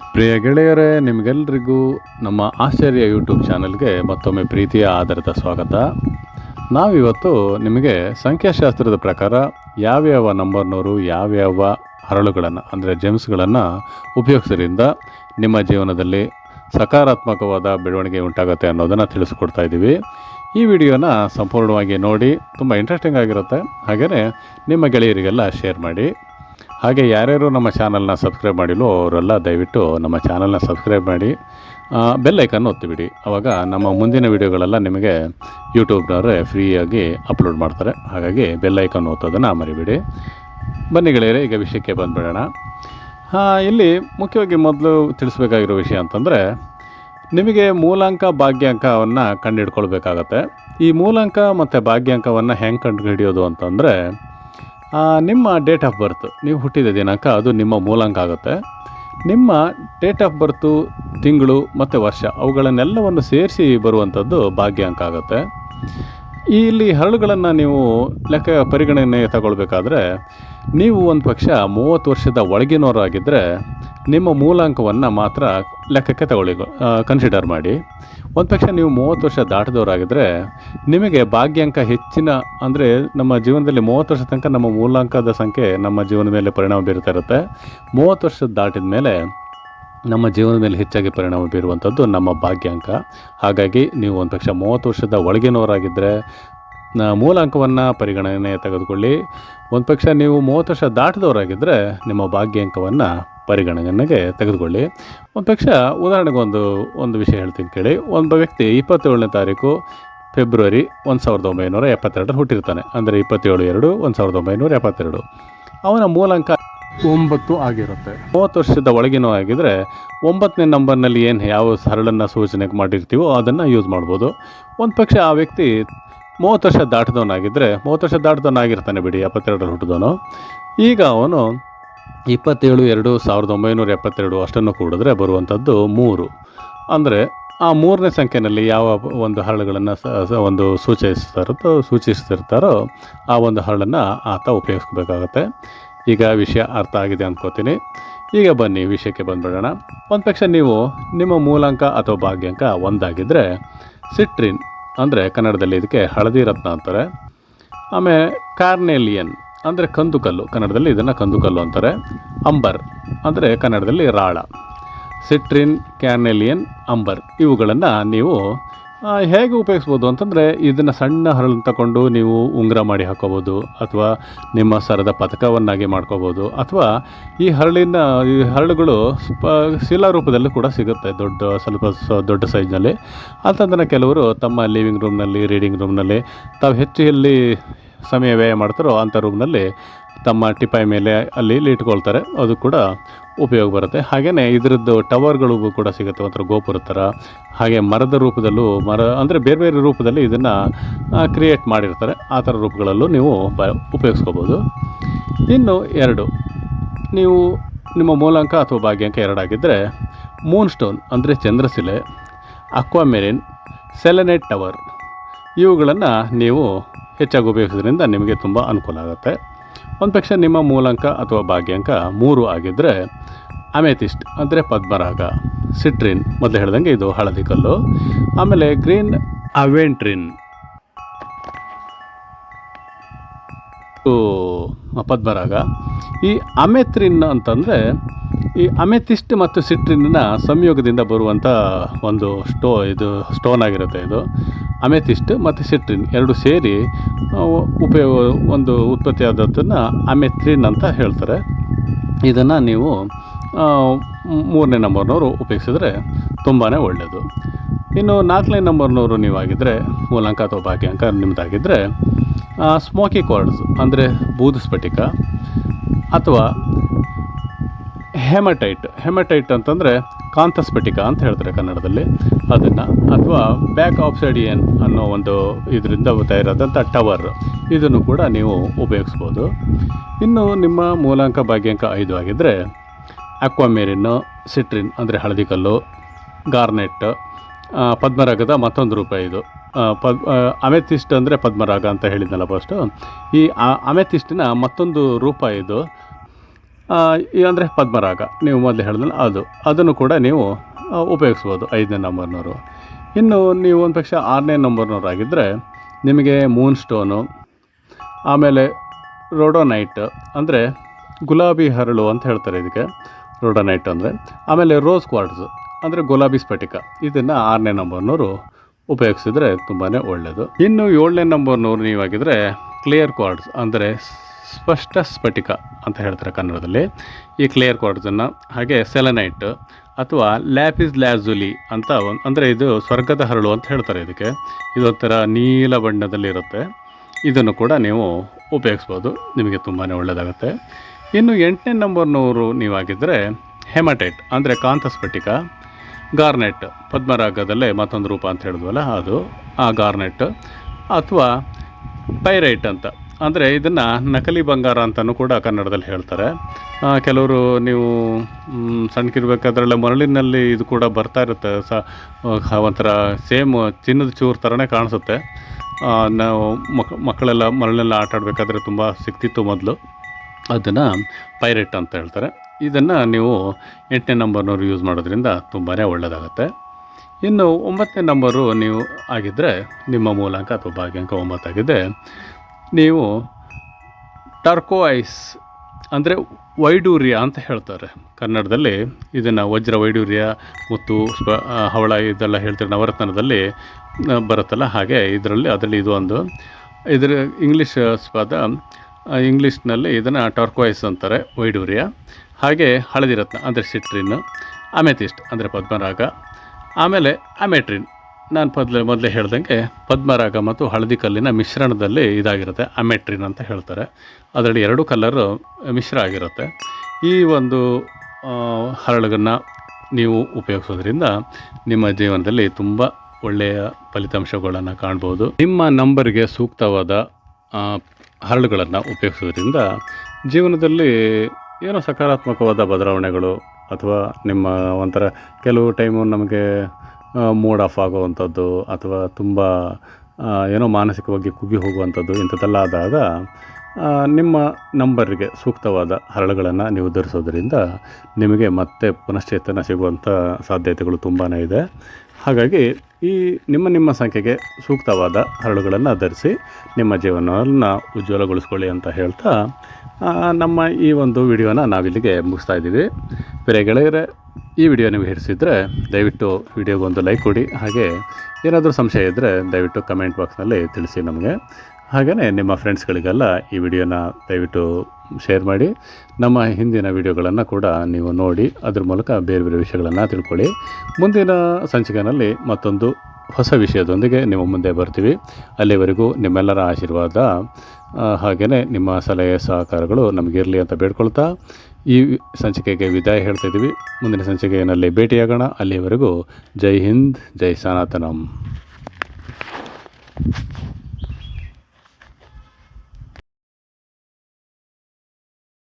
ಪ್ರಿಯ ಗೆಳೆಯರೇ ನಿಮಗೆಲ್ಲರಿಗೂ ನಮ್ಮ ಆಶ್ಚರ್ಯ ಯೂಟ್ಯೂಬ್ ಚಾನಲ್ಗೆ ಮತ್ತೊಮ್ಮೆ ಪ್ರೀತಿಯ ಆಧಾರಿತ ಸ್ವಾಗತ. ನಾವಿವತ್ತು ನಿಮಗೆ ಸಂಖ್ಯಾಶಾಸ್ತ್ರದ ಪ್ರಕಾರ ಯಾವ್ಯಾವ ನಂಬರ್ನವರು ಯಾವ್ಯಾವ ಹರಳುಗಳನ್ನು, ಅಂದರೆ ಜೆಮ್ಸ್ಗಳನ್ನು ಉಪಯೋಗಿಸೋದ್ರಿಂದ ನಿಮ್ಮ ಜೀವನದಲ್ಲಿ ಸಕಾರಾತ್ಮಕವಾದ ಬೆಳವಣಿಗೆ ಉಂಟಾಗುತ್ತೆ ಅನ್ನೋದನ್ನು ತಿಳಿಸ್ಕೊಡ್ತಾ ಇದ್ದೀವಿ. ಈ ವಿಡಿಯೋನ ಸಂಪೂರ್ಣವಾಗಿ ನೋಡಿ, ತುಂಬ ಇಂಟ್ರೆಸ್ಟಿಂಗ್ ಆಗಿರುತ್ತೆ. ಹಾಗೆಯೇ ನಿಮ್ಮ ಗೆಳೆಯರಿಗೆಲ್ಲ ಶೇರ್ ಮಾಡಿ. ಹಾಗೆ ಯಾರ್ಯಾರು ನಮ್ಮ ಚಾನಲ್ನ ಸಬ್ಸ್ಕ್ರೈಬ್ ಮಾಡಿಲ್ಲೋ ಅವರೆಲ್ಲ ದಯವಿಟ್ಟು ನಮ್ಮ ಚಾನಲ್ನ ಸಬ್ಸ್ಕ್ರೈಬ್ ಮಾಡಿ ಬೆಲ್ ಐಕನ್ ಒತ್ತಿಬಿಡಿ. ಅವಾಗ ನಮ್ಮ ಮುಂದಿನ ವಿಡಿಯೋಗಳೆಲ್ಲ ನಿಮಗೆ ಯೂಟ್ಯೂಬ್ನವರೇ ಫ್ರೀಯಾಗಿ ಅಪ್ಲೋಡ್ ಮಾಡ್ತಾರೆ. ಹಾಗಾಗಿ ಬೆಲ್ ಐಕನ್ ಒತ್ತೋದನ್ನು ಮರಿಬೇಡಿ. ಬನ್ನಿ ಗೆಳೆಯರೆ, ಈಗ ವಿಷಯಕ್ಕೆ ಬಂದುಬಿಡೋಣ. ಇಲ್ಲಿ ಮುಖ್ಯವಾಗಿ ಮೊದಲು ತಿಳಿಸ್ಬೇಕಾಗಿರೋ ವಿಷಯ ಅಂತಂದರೆ, ನಿಮಗೆ ಮೂಲಾಂಕ ಭಾಗ್ಯಾಂಕವನ್ನು ಕಂಡುಹಿಡ್ಕೊಳ್ಬೇಕಾಗತ್ತೆ. ಈ ಮೂಲಾಂಕ ಮತ್ತು ಭಾಗ್ಯಾಂಕವನ್ನು ಹೆಂಗೆ ಕಂಡುಹಿಡಿಯೋದು ಅಂತಂದರೆ ನಿಮ್ಮ ಡೇಟ್ ಆಫ್ ಬರ್ತ್ ನೀವು ಹುಟ್ಟಿದ ದಿನಾಂಕ, ಅದು ನಿಮ್ಮ ಮೂಲಾಂಕ ಆಗುತ್ತೆ. ನಿಮ್ಮ ಡೇಟ್ ಆಫ್ ಬರ್ತು ತಿಂಗಳು ಮತ್ತು ವರ್ಷ, ಅವುಗಳನ್ನೆಲ್ಲವನ್ನು ಸೇರಿಸಿ ಬರುವಂಥದ್ದು ಭಾಗ್ಯಾಂಕ ಆಗುತ್ತೆ. ಇಲ್ಲಿ ಹರಳುಗಳನ್ನು ನೀವು ಲೆಕ್ಕ ಪರಿಗಣನೆ ತಗೊಳ್ಬೇಕಾದ್ರೆ, ನೀವು ಒಂದು ಪಕ್ಷ ಮೂವತ್ತು ವರ್ಷದ ಒಳಗಿನವರಾಗಿದ್ದರೆ ನಿಮ್ಮ ಮೂಲಾಂಕವನ್ನು ಮಾತ್ರ ಲೆಕ್ಕಕ್ಕೆ ತಗೊಳ್ಳಿ ಕನ್ಸಿಡರ್ ಮಾಡಿ. ಒಂದು ಪಕ್ಷ ನೀವು ಮೂವತ್ತು ವರ್ಷ ದಾಟದವರಾಗಿದ್ದರೆ ನಿಮಗೆ ಭಾಗ್ಯಾಂಕ ಹೆಚ್ಚಿನ ಅಂದರೆ ನಮ್ಮ ಜೀವನದಲ್ಲಿ ಮೂವತ್ತು ವರ್ಷ ತನಕ ನಮ್ಮ ಮೂಲಾಂಕದ ಸಂಖ್ಯೆ ನಮ್ಮ ಜೀವನದ ಮೇಲೆ ಪರಿಣಾಮ ಬೀರ್ತಾ ಇರುತ್ತೆ. ಮೂವತ್ತು ವರ್ಷ ದಾಟಿದ ಮೇಲೆ ನಮ್ಮ ಜೀವನದ ಮೇಲೆ ಹೆಚ್ಚಾಗಿ ಪರಿಣಾಮ ಬೀರುವಂಥದ್ದು ನಮ್ಮ ಭಾಗ್ಯಾಂಕ. ಹಾಗಾಗಿ ನೀವು ಒಂದು ಪಕ್ಷ ಮೂವತ್ತು ವರ್ಷದ ಒಳಗಿನವರಾಗಿದ್ದರೆ ನ- ಮೂಲಾಂಕವನ್ನು ಪರಿಗಣನೆ ತೆಗೆದುಕೊಳ್ಳಿ. ಒಂದು ಪಕ್ಷ ನೀವು ಮೂವತ್ತು ವರ್ಷ ದಾಟದವರಾಗಿದ್ದರೆ ನಿಮ್ಮ ಭಾಗ್ಯಾಂಕವನ್ನು ಪರಿಗಣನೆಗೆ ತೆಗೆದುಕೊಳ್ಳಿ. ಒಂದು ಪಕ್ಷ ಉದಾಹರಣೆಗೆ ಒಂದು ಒಂದು ವಿಷಯ ಹೇಳ್ತೀನಿ ಕೇಳಿ. ಒಬ್ಬ ವ್ಯಕ್ತಿ ಇಪ್ಪತ್ತೇಳನೇ ತಾರೀಕು ಫೆಬ್ರವರಿ ಒಂದು ಸಾವಿರದ ಒಂಬೈನೂರ ಎಪ್ಪತ್ತೆರಡರ ಹುಟ್ಟಿರ್ತಾನೆ. ಅಂದರೆ ಇಪ್ಪತ್ತೇಳು ಎರಡು ಒಂದು ಸಾವಿರದ ಒಂಬೈನೂರ ಎಪ್ಪತ್ತೆರಡು. ಅವನ ಮೂಲಾಂಕ ಒಂಬತ್ತು ಆಗಿರುತ್ತೆ. ಮೂವತ್ತು ವರ್ಷದ ಒಳಗಿನೂ ಆಗಿದ್ರೆ ಒಂಬತ್ತನೇ ನಂಬರ್ನಲ್ಲಿ ಏನು ಯಾವ ಸರಳನ್ನು ಸೂಚನೆ ಮಾಡಿರ್ತೀವೋ ಅದನ್ನು ಯೂಸ್ ಮಾಡ್ಬೋದು. ಒಂದು ಪಕ್ಷ ಆ ವ್ಯಕ್ತಿ ಮೂವತ್ತು ವರ್ಷ ದಾಟಿದವನಾಗಿದ್ದರೆ ಮೂವತ್ತು ವರ್ಷ ದಾಟಿದವನಾಗಿರ್ತಾನೆ ಬಿಡಿ, ಎಪ್ಪತ್ತೆರಡರಲ್ಲಿ ಹುಟ್ಟಿದವನು. ಈಗ ಅವನು ಇಪ್ಪತ್ತೇಳು, ಎರಡು ಸಾವಿರದ ಒಂಬೈನೂರ ಎಪ್ಪತ್ತೆರಡು ಅಷ್ಟನ್ನು ಕೂಡಿದ್ರೆ ಬರುವಂಥದ್ದು ಮೂರು. ಅಂದರೆ ಆ ಮೂರನೇ ಸಂಖ್ಯೆಯಲ್ಲಿ ಯಾವ ಒಂದು ಹರಳುಗಳನ್ನು ಒಂದು ಸೂಚಿಸ್ತಾರೋ ಸೂಚಿಸ್ತಿರ್ತಾರೋ ಆ ಒಂದು ಹರಳನ್ನು ಆತ ಉಪಯೋಗಿಸ್ಕೋಬೇಕಾಗತ್ತೆ. ಈಗ ವಿಷಯ ಅರ್ಥ ಆಗಿದೆ ಅಂದ್ಕೋತೀನಿ ಈಗ ಬನ್ನಿ, ವಿಷಯಕ್ಕೆ ಬಂದ್ಬಿಡೋಣ. ಒಂದು ಪಕ್ಷ ನೀವು ನಿಮ್ಮ ಮೂಲಾಂಕ ಅಥವಾ ಭಾಗ್ಯಾಂಕ ಒಂದಾಗಿದ್ದರೆ ಸಿಟ್ರಿನ್ ಅಂದರೆ ಕನ್ನಡದಲ್ಲಿ ಇದಕ್ಕೆ ಹಳದಿ ರತ್ನ ಅಂತಾರೆ. ಆಮೇಲೆ ಕಾರ್ನೆಲಿಯನ್ ಅಂದರೆ ಕಂದುಕಲ್ಲು ಕನ್ನಡದಲ್ಲಿ ಇದನ್ನು ಕಂದುಕಲ್ಲು ಅಂತಾರೆ. ಅಂಬರ್ ಅಂದರೆ ಕನ್ನಡದಲ್ಲಿ ರಾಳ. ಸಿಟ್ರಿನ್ ಕ್ಯಾನೆಲಿಯನ್ ಅಂಬರ್ ಇವುಗಳನ್ನು ನೀವು ಹೇಗೆ ಉಪಯೋಗಿಸ್ಬೋದು ಅಂತಂದರೆ ಇದನ್ನು ಸಣ್ಣ ಹರಳನ್ನು ತಗೊಂಡು ನೀವು ಉಂಗುರ ಮಾಡಿ ಹಾಕೋಬೋದು, ಅಥವಾ ನಿಮ್ಮ ಸರದ ಪದಕವನ್ನಾಗಿ ಮಾಡ್ಕೋಬೋದು, ಅಥವಾ ಈ ಹರಳಿನ, ಈ ಹರಳುಗಳು ಸ್ಪ, ಶಿಲಾ ರೂಪದಲ್ಲೂ ಕೂಡ ಸಿಗುತ್ತೆ ದೊಡ್ಡ, ಸ್ವಲ್ಪ ದೊಡ್ಡ ಸೈಜ್ನಲ್ಲಿ. ಅಂತಂದ್ರೆ ಕೆಲವರು ತಮ್ಮ ಲಿವಿಂಗ್ ರೂಮ್ನಲ್ಲಿ ರೀಡಿಂಗ್ ರೂಮ್ನಲ್ಲಿ ತಾವು ಹೆಚ್ಚು ಎಲ್ಲಿ ಸಮಯ ವ್ಯಯ ಮಾಡ್ತಾರೋ ಅಂಥ ರೂಮ್ನಲ್ಲಿ ತಮ್ಮ ಟಿಪಾಯಿ ಮೇಲೆ ಅಲ್ಲಿ ಇಲ್ಲಿ ಇಟ್ಕೊಳ್ತಾರೆ. ಅದು ಕೂಡ ಉಪಯೋಗ ಬರುತ್ತೆ. ಹಾಗೆಯೇ ಇದರದ್ದು ಟವರ್ಗಳು ಕೂಡ ಸಿಗುತ್ತೆ. ಒಂಥರ ಗೋಪುರ ಥರ. ಹಾಗೆ ಮರದ ರೂಪದಲ್ಲೂ ಮರ, ಅಂದರೆ ಬೇರೆ ಬೇರೆ ರೂಪದಲ್ಲಿ ಇದನ್ನು ಕ್ರಿಯೇಟ್ ಮಾಡಿರ್ತಾರೆ. ಆ ಥರ ರೂಪಗಳಲ್ಲೂ ನೀವು ಬ, ಉಪಯೋಗಿಸ್ಕೋಬೋದು. ಇನ್ನು ಎರಡು. ನೀವು ನಿಮ್ಮ ಮೂಲಾಂಕ ಅಥವಾ ಭಾಗ್ಯಾಂಕ ಎರಡಾಗಿದ್ದರೆ ಮೂನ್ ಸ್ಟೋನ್ ಅಂದರೆ ಚಂದ್ರಶಿಲೆ ಅಕ್ವಾಮೆರಿನ್ ಸೆಲೆನೆಟ್ ಟವರ್ ಇವುಗಳನ್ನು ನೀವು ಹೆಚ್ಚಾಗಿ ಉಪಯೋಗಿಸೋದ್ರಿಂದ ನಿಮಗೆ ತುಂಬ ಅನುಕೂಲ ಆಗುತ್ತೆ. ಒಂದು ಪಕ್ಷ ನಿಮ್ಮ ಮೂಲಾಂಕ ಅಥವಾ ಭಾಗ್ಯಾಂಕ ಮೂರು ಆಗಿದ್ದರೆ ಅಮೆಥಿಸ್ಟ್ ಅಂದರೆ ಪದ್ಮರಾಗ, ಸಿಟ್ರಿನ್ ಮೊದಲು ಹೇಳ್ದಂಗೆ ಇದು ಹಳದಿ ಕಲ್ಲು, ಆಮೇಲೆ ಗ್ರೀನ್ ಅವೆಂಟ್ರಿನ್. ಪದ್ಮರಾಗ. ಈ ಅಮೆತ್ರಿನ್ ಅಂತಂದರೆ ಈ ಅಮೆಥಿಸ್ಟ್ ಮತ್ತು ಸಿಟ್ರಿನ್ನ ಸಂಯೋಗದಿಂದ ಬರುವಂಥ ಒಂದು ಸ್ಟೋ, ಇದು ಸ್ಟೋನ್ ಆಗಿರುತ್ತೆ ಇದು. ಅಮೆಥಿಸ್ಟ್ ಮತ್ತು ಸಿಟ್ರಿನ್ ಎರಡು ಸೇರಿ ಉಪಯೋಗ ಒಂದು ಉತ್ಪತ್ತಿಯಾದದ್ದನ್ನು ಅಮೆಥ್ರಿನ್ ಅಂತ ಹೇಳ್ತಾರೆ. ಇದನ್ನು ನೀವು ಮೂರನೇ ನಂಬರ್ನವರು ಉಪಯೋಗಿಸಿದ್ರೆ ತುಂಬಾ ಒಳ್ಳೆಯದು ಇನ್ನು ನಾಲ್ಕನೇ ನಂಬರ್ನವರು ನೀವಾಗಿದ್ದರೆ ಮೂಲಾಂಕ ಅಥವಾ ಭಾಗ್ಯಾಂಕ ನಿಮ್ಮದಾಗಿದ್ದರೆ ಸ್ಮೋಕಿ ಕಾರ್ಡ್ಸ್ ಅಂದರೆ ಬೂದು ಸ್ಫಟಿಕ ಅಥವಾ ಹೆಮಟೈಟ್. ಹೆಮಟೈಟ್ ಅಂತಂದರೆ ಕಾಂತಸ್ಫಟಿಕ ಅಂತ ಹೇಳ್ತಾರೆ ಕನ್ನಡದಲ್ಲಿ. ಅದನ್ನು ಅಥವಾ ಬ್ಯಾಕ್ ಆಫ್ಸೈಡಿಯನ್ ಅನ್ನೋ ಒಂದು ಇದರಿಂದ ತಯಾರಾದಂಥ ಟವರ್. ಇದನ್ನು ಕೂಡ ನೀವು ಉಪಯೋಗಿಸ್ಬೋದು. ಇನ್ನು ನಿಮ್ಮ ಮೂಲಾಂಕ ಭಾಗ್ಯಾಂಕ ಐದು ಆಗಿದ್ದರೆ ಅಕ್ವಾಮೇರಿನ್ನು ಸಿಟ್ರಿನ್ ಅಂದರೆ ಹಳದಿ ಕಲ್ಲು, ಗಾರ್ನೆಟ್ ಪದ್ಮರಾಗದ ಮತ್ತೊಂದು ರೂಪ ಇದು. ಪದ್ ಅಮೆಥಿಸ್ಟ್ ಅಂದರೆ ಪದ್ಮರಾಗ ಅಂತ ಹೇಳಿದ್ನಲ್ಲ ಫಸ್ಟು ಈ ಅಮೆಥಿಸ್ಟಿನ ಮತ್ತೊಂದು ರೂಪ ಇದು. ಅಂದರೆ ಪದ್ಮರಾಗ, ನೀವು ಮೊದಲು ಹೇಳಿದ್ರೆ ಅದು. ಅದನ್ನು ಕೂಡ ನೀವು ಉಪಯೋಗಿಸ್ಬೋದು, ಐದನೇ ನಂಬರ್ನವರು ಇನ್ನು ನೀವು ಒಂದು ಪಕ್ಷ ಆರನೇ ನಂಬರ್ನವ್ರು ಆಗಿದ್ದರೆ ನಿಮಗೆ ಮೂನ್ ಸ್ಟೋನು ಆಮೇಲೆ ರೋಡೋನೈಟ್ ಅಂದರೆ ಗುಲಾಬಿ ಹರಳು ಅಂತ ಹೇಳ್ತಾರೆ ಇದಕ್ಕೆ. ರೋಡೋನೈಟ್ ಅಂದರೆ, ಆಮೇಲೆ ರೋಸ್ ಕ್ವಾರ್ಟ್ಸ್ ಅಂದರೆ ಗುಲಾಬಿ ಸ್ಫಟಿಕ. ಇದನ್ನು ಆರನೇ ನಂಬರ್ನವರು ಉಪಯೋಗಿಸಿದ್ರೆ ತುಂಬಾ ಒಳ್ಳೆಯದು ಇನ್ನು ಏಳನೇ ನಂಬರ್ನವ್ರು ನೀವಾಗಿದ್ದರೆ ಕ್ಲಿಯರ್ ಕ್ವಾರ್ಡ್ಸ್ ಅಂದರೆ ಸ್ಪಷ್ಟ ಸ್ಫಟಿಕ ಅಂತ ಹೇಳ್ತಾರೆ ಕನ್ನಡದಲ್ಲಿ. ಈ ಕ್ಲಿಯರ್ ಕ್ವಾರ್ಟ್ಸನ್ನು ಹಾಗೆ ಸೆಲೆನೈಟ್ ಅಥವಾ ಲ್ಯಾಪಿಸ್ ಲ್ಯಾಜುಲಿ ಅಂತ ಒಂದು, ಅಂದರೆ ಇದು ಸ್ವರ್ಗದ ಹರಳು ಅಂತ ಹೇಳ್ತಾರೆ ಇದಕ್ಕೆ. ಇದೊಂಥರ ನೀಲ ಬಣ್ಣದಲ್ಲಿ ಇರುತ್ತೆ. ಇದನ್ನು ಕೂಡ ನೀವು ಉಪಯೋಗಿಸ್ಬೋದು. ನಿಮಗೆ ತುಂಬಾ ಒಳ್ಳೆಯದಾಗುತ್ತೆ ಇನ್ನು ಎಂಟನೇ ನಂಬರ್ನವರು ನೀವಾಗಿದ್ದರೆ ಹೆಮಟೈಟ್, ಅಂದರೆ ಕಾಂತ ಸ್ಫಟಿಕ. ಗಾರ್ನೆಟ್, ಪದ್ಮರಾಗದಲ್ಲೇ ಮತ್ತೊಂದು ರೂಪ ಅಂತ ಹೇಳಿದ್ವಲ್ಲ ಅದು. ಆ ಗಾರ್ನೆಟ್ ಅಥವಾ ಪೈರೈಟ್ ಅಂತ. ಅಂದರೆ ಇದನ್ನು ನಕಲಿ ಬಂಗಾರ ಅಂತಲೂ ಕೂಡ ಕನ್ನಡದಲ್ಲಿ ಹೇಳ್ತಾರೆ. ಕೆಲವರು ನೀವು ಸಣ್ಣಕ್ಕಿರ್ಬೇಕಾದ್ರೆಲ್ಲ ಮರಳಿನಲ್ಲಿ ಇದು ಕೂಡ ಬರ್ತಾ ಇರುತ್ತೆ. ಸ ಒಂಥರ ಸೇಮ್ ಚಿನ್ನದ ಚೂರು ಥರನೇ ಕಾಣಿಸುತ್ತೆ. ನಾವು ಮಕ್, ಮಕ್ಕಳೆಲ್ಲ ಮರಳೆಲ್ಲ ಆಟ ಆಡಬೇಕಾದ್ರೆ ತುಂಬ ಸಿಕ್ತಿತ್ತು ಮೊದಲು. ಅದನ್ನು ಪೈರೆಟ್ ಅಂತ ಹೇಳ್ತಾರೆ. ಇದನ್ನು ನೀವು ಎಂಟನೇ ನಂಬರ್ನವರು ಯೂಸ್ ಮಾಡೋದ್ರಿಂದ ತುಂಬಾ ಒಳ್ಳೆಯದಾಗುತ್ತೆ ಇನ್ನು ಒಂಬತ್ತನೇ ನಂಬರು ನೀವು ಆಗಿದ್ದರೆ ನಿಮ್ಮ ಮೂಲಾಂಕ ಅಥವಾ ಭಾಗ್ಯಾಂಕ ಒಂಬತ್ತಾಗಿದೆ. ನೀವು ಟರ್ಕೋಐಸ್ ಅಂದರೆ ವೈಡೂರ್ಯ ಅಂತ ಹೇಳ್ತಾರೆ. ಕನ್ನಡದಲ್ಲಿ ಇದನ್ನು ವಜ್ರ ವೈಡೂರ್ಯ ಮತ್ತು ಹವಳ ಇದೆಲ್ಲ ಹೇಳ್ತಾರೆ ನವರತ್ನದಲ್ಲಿ ಬರುತ್ತಲ್ಲ ಹಾಗೆ ಇದರಲ್ಲಿ ಅದರಲ್ಲಿ ಇದು ಒಂದು. ಇದರ ಇಂಗ್ಲೀಷ್ ಪದ ಇಂಗ್ಲೀಷ್ನಲ್ಲಿ ಇದನ್ನು ಟರ್ಕೋಯ್ಸ್ ಅಂತಾರೆ, ವೈಡೂರ್ಯ. ಹಾಗೆ ಹಳದಿ ರತ್ನ ಅಂದರೆ ಸಿಟ್ರಿನ್ ಅಮೆಥಿಸ್ಟ್ ಅಂದರೆ ಪದ್ಮರಾಗ ಆಮೇಲೆ ಅಮೆಟ್ರಿನ್ ನಾನು ಮೊದಲೇ ಮೊದಲೇ ಹೇಳ್ದಂಗೆ ಪದ್ಮರಾಗ ಮತ್ತು ಹಳದಿ ಕಲ್ಲಿನ ಮಿಶ್ರಣದಲ್ಲಿ ಇದಾಗಿರುತ್ತೆ, ಅಮೆಟ್ರಿನ್ ಅಂತ ಹೇಳ್ತಾರೆ. ಅದರಲ್ಲಿ ಎರಡು ಕಲ್ಲರು ಮಿಶ್ರ ಆಗಿರುತ್ತೆ. ಈ ಒಂದು ಹರಳುಗನ್ನು ನೀವು ಉಪಯೋಗಿಸೋದ್ರಿಂದ ನಿಮ್ಮ ಜೀವನದಲ್ಲಿ ತುಂಬ ಒಳ್ಳೆಯ ಫಲಿತಾಂಶಗಳನ್ನು ಕಾಣ್ಬೋದು. ನಿಮ್ಮ ನಂಬರ್ಗೆ ಸೂಕ್ತವಾದ ಹರಳುಗಳನ್ನು ಉಪಯೋಗಿಸೋದ್ರಿಂದ ಜೀವನದಲ್ಲಿ ಏನೋ ಸಕಾರಾತ್ಮಕವಾದ ಬದಲಾವಣೆಗಳು ಅಥವಾ ನಿಮ್ಮ ಒಂಥರ ಕೆಲವು ಟೈಮು ನಮಗೆ ಮೂಡ್ ಆಫ್ ಆಗುವಂಥದ್ದು ಅಥವಾ ತುಂಬ ಏನೋ ಮಾನಸಿಕವಾಗಿ ಕುಗ್ಗಿ ಹೋಗುವಂಥದ್ದು ಇಂಥದ್ದೆಲ್ಲ ಆದಾಗ ನಿಮ್ಮ ನಂಬರಿಗೆ ಸೂಕ್ತವಾದ ಹರಳುಗಳನ್ನು ನೀವು ಧರಿಸೋದ್ರಿಂದ ನಿಮಗೆ ಮತ್ತೆ ಪುನಶ್ಚೇತನ ಸಿಗುವಂಥ ಸಾಧ್ಯತೆಗಳು ತುಂಬಾ ಇದೆ. ಹಾಗಾಗಿ ಈ ನಿಮ್ಮ ನಿಮ್ಮ ಸಂಖ್ಯೆಗೆ ಸೂಕ್ತವಾದ ಹರಳುಗಳನ್ನು ಧರಿಸಿ ನಿಮ್ಮ ಜೀವನವನ್ನು ಉಜ್ವಲಗೊಳಿಸ್ಕೊಳ್ಳಿ ಅಂತ ಹೇಳ್ತಾ ನಮ್ಮ ಈ ಒಂದು ವಿಡಿಯೋನ ನಾವಿಲ್ಲಿಗೆ ಮುಗಿಸ್ತಾ ಇದ್ದೀವಿ. ಬೇರೆ ಗೆಳೆಯರೆ ಈ ವಿಡಿಯೋ ನೀವು ಹಿಡಿಸಿದರೆ ದಯವಿಟ್ಟು ವಿಡಿಯೋಗೊಂದು ಲೈಕ್ ಕೊಡಿ. ಹಾಗೆ ಏನಾದರೂ ಸಂಶಯ ಇದ್ದರೆ ದಯವಿಟ್ಟು ಕಮೆಂಟ್ ಬಾಕ್ಸ್ನಲ್ಲಿ ತಿಳಿಸಿ ನಮಗೆ. ಹಾಗೆಯೇ ನಿಮ್ಮ ಫ್ರೆಂಡ್ಸ್ಗಳಿಗೆಲ್ಲ ಈ ವಿಡಿಯೋನ ದಯವಿಟ್ಟು ಶೇರ್ ಮಾಡಿ. ನಮ್ಮ ಹಿಂದಿನ ವಿಡಿಯೋಗಳನ್ನು ಕೂಡ ನೀವು ನೋಡಿ, ಅದ್ರ ಮೂಲಕ ಬೇರೆ ಬೇರೆ ವಿಷಯಗಳನ್ನು ತಿಳ್ಕೊಳ್ಳಿ. ಮುಂದಿನ ಸಂಚಿಕೆಯಲ್ಲಿ ಮತ್ತೊಂದು ಹೊಸ ವಿಷಯದೊಂದಿಗೆ ನಿಮ್ಮ ಮುಂದೆ ಬರ್ತೀವಿ. ಅಲ್ಲಿವರೆಗೂ ನಿಮ್ಮೆಲ್ಲರ ಆಶೀರ್ವಾದ. ಹಾಗೆಯೇ ನಿಮ್ಮ ಸಲಹೆ ಸಹಕಾರಗಳು ನಮಗಿರಲಿ ಅಂತ ಬೇಡ್ಕೊಳ್ತಾ. ಈ ಸಂಚಿಕೆಗೆ ವಿದಾಯ ಹೇಳ್ತಾ ಇದ್ದೀವಿ. ಮುಂದಿನ ಸಂಚಿಕೆಯಲ್ಲಿ ಭೇಟಿಯಾಗೋಣ. ಅಲ್ಲಿಯವರೆಗೂ ಜೈ ಹಿಂದ್ ಜೈ ಸನಾತನಂ.